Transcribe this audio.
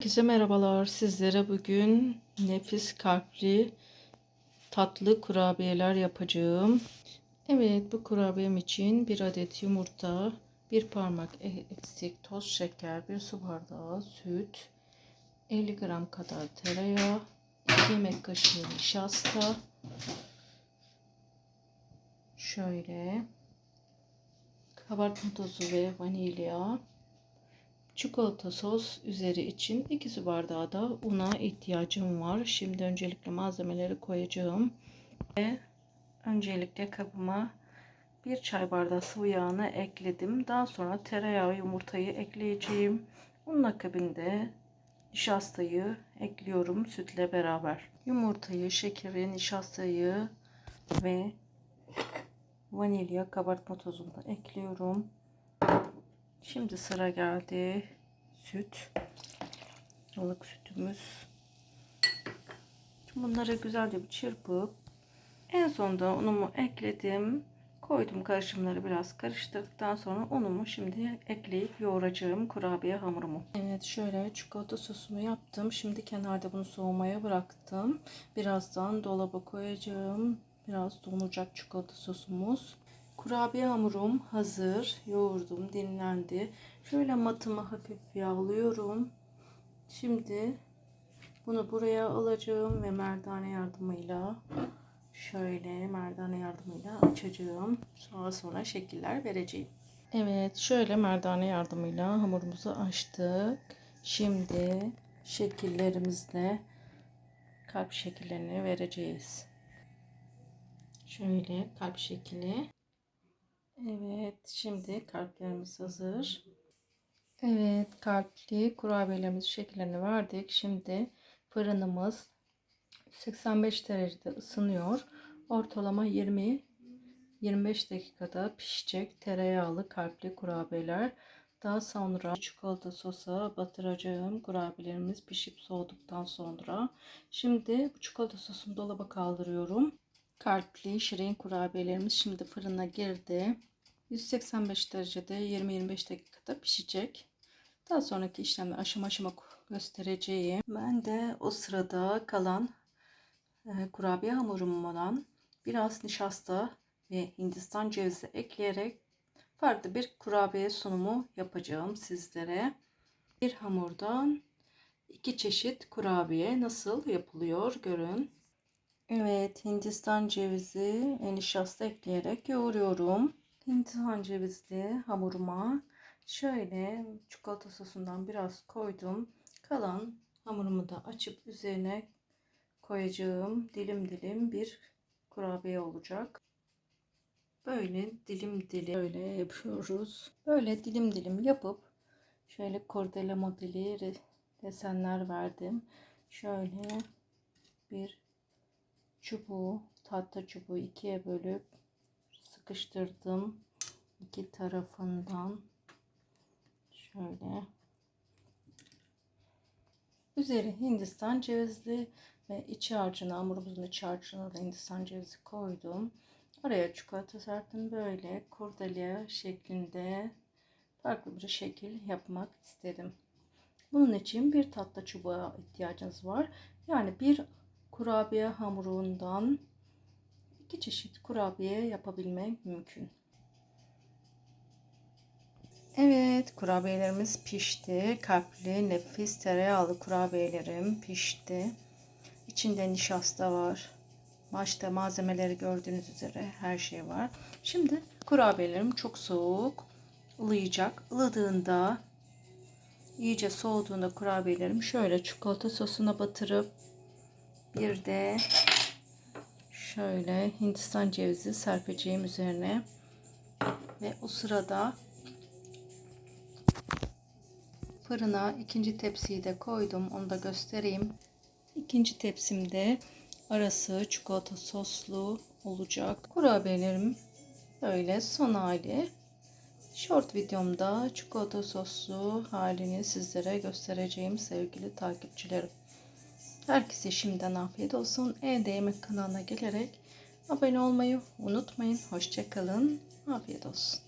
Herkese merhabalar. Sizlere bugün nefis kalpli tatlı kurabiyeler yapacağım. Evet bu kurabiyem için bir adet yumurta, bir parmak eksik toz şeker, bir su bardağı süt, 50 gram kadar tereyağı, 2 yemek kaşığı nişasta, şöyle kabartma tozu ve vanilya, Çikolata sos üzeri için 2 su bardağı da una ihtiyacım var. Şimdi öncelikle malzemeleri koyacağım. Ve öncelikle kabıma bir çay bardağı sıvı yağını ekledim. Daha sonra tereyağı yumurtayı ekleyeceğim. Bunun akabinde nişastayı ekliyorum sütle beraber. Yumurtayı, şekeri, nişastayı ve vanilya kabartma tozunu da ekliyorum. Şimdi sıra geldi süt. Balık sütümüz. Bunları güzelce bir çırpıp en sonunda unumu ekledim. Koydum karışımları biraz karıştırdıktan sonra unumu şimdi ekleyip yoğuracağım kurabiye hamurumu. Evet şöyle çikolata sosumu yaptım. Şimdi kenarda bunu soğumaya bıraktım. Birazdan dolaba koyacağım. Biraz donacak çikolata sosumuz. Kurabiye hamurum hazır. Yoğurdum, dinlendi. Şöyle matımı hafif yağlıyorum. Şimdi bunu buraya alacağım ve merdane yardımıyla şöyle merdane yardımıyla açacağım. Sonra sonra şekiller vereceğim. Evet, şöyle merdane yardımıyla hamurumuzu açtık. Şimdi şekillerimizle kalp şekillerini vereceğiz. Şöyle kalp şekli. Evet, şimdi kalplerimiz hazır. Evet, kalpli kurabiyelerimiz şekillerini verdik. Şimdi fırınımız 85 derecede ısınıyor. Ortalama 20 25 dakikada pişecek tereyağlı kalpli kurabiyeler. Daha sonra çikolata sosa batıracağım kurabiyelerimiz pişip soğuduktan sonra. Şimdi bu çikolata sosunu dolaba kaldırıyorum. Kalpli şirin kurabiyelerimiz şimdi fırına girdi. 185 derecede 20-25 dakikada pişecek. Daha sonraki işlemleri aşama aşama göstereceğim. Ben de o sırada kalan e, kurabiye hamurumdan biraz nişasta ve hindistan cevizi ekleyerek farklı bir kurabiye sunumu yapacağım sizlere. Bir hamurdan iki çeşit kurabiye nasıl yapılıyor görün. Evet hindistan cevizi ve nişasta ekleyerek yoğuruyorum. Hindistan cevizli hamuruma şöyle çikolata sosundan biraz koydum. Kalan hamurumu da açıp üzerine koyacağım dilim dilim bir kurabiye olacak. Böyle dilim dilim böyle yapıyoruz. Böyle dilim dilim yapıp şöyle kordele modeli desenler verdim. Şöyle bir çubuğu tahta çubuğu ikiye bölüp sıkıştırdım. İki tarafından. Şöyle. Üzeri hindistan cevizli ve iç harcına hamurumuzun iç harcına da hindistan cevizi koydum. Araya çikolata serptim böyle. Kurdele şeklinde farklı bir şekil yapmak istedim. Bunun için bir tatlı çubuğa ihtiyacınız var. Yani bir kurabiye hamurundan iki çeşit kurabiye yapabilmek mümkün. Evet kurabiyelerimiz pişti. Kalpli nefis tereyağlı kurabiyelerim pişti. İçinde nişasta var. Başta malzemeleri gördüğünüz üzere her şey var. Şimdi kurabiyelerim çok soğuk. ılıyacak. Ilıdığında iyice soğuduğunda kurabiyelerim şöyle çikolata sosuna batırıp bir de şöyle hindistan cevizi serpeceğim üzerine. Ve o sırada fırına ikinci tepsiyi de koydum. Onu da göstereyim. İkinci tepsimde arası çikolata soslu olacak. Kurabiyelerim böyle son hali. Short videomda çikolata soslu halini sizlere göstereceğim sevgili takipçilerim Herkese şimdiden afiyet olsun. Evde Yemek kanalına gelerek abone olmayı unutmayın. Hoşçakalın. Afiyet olsun.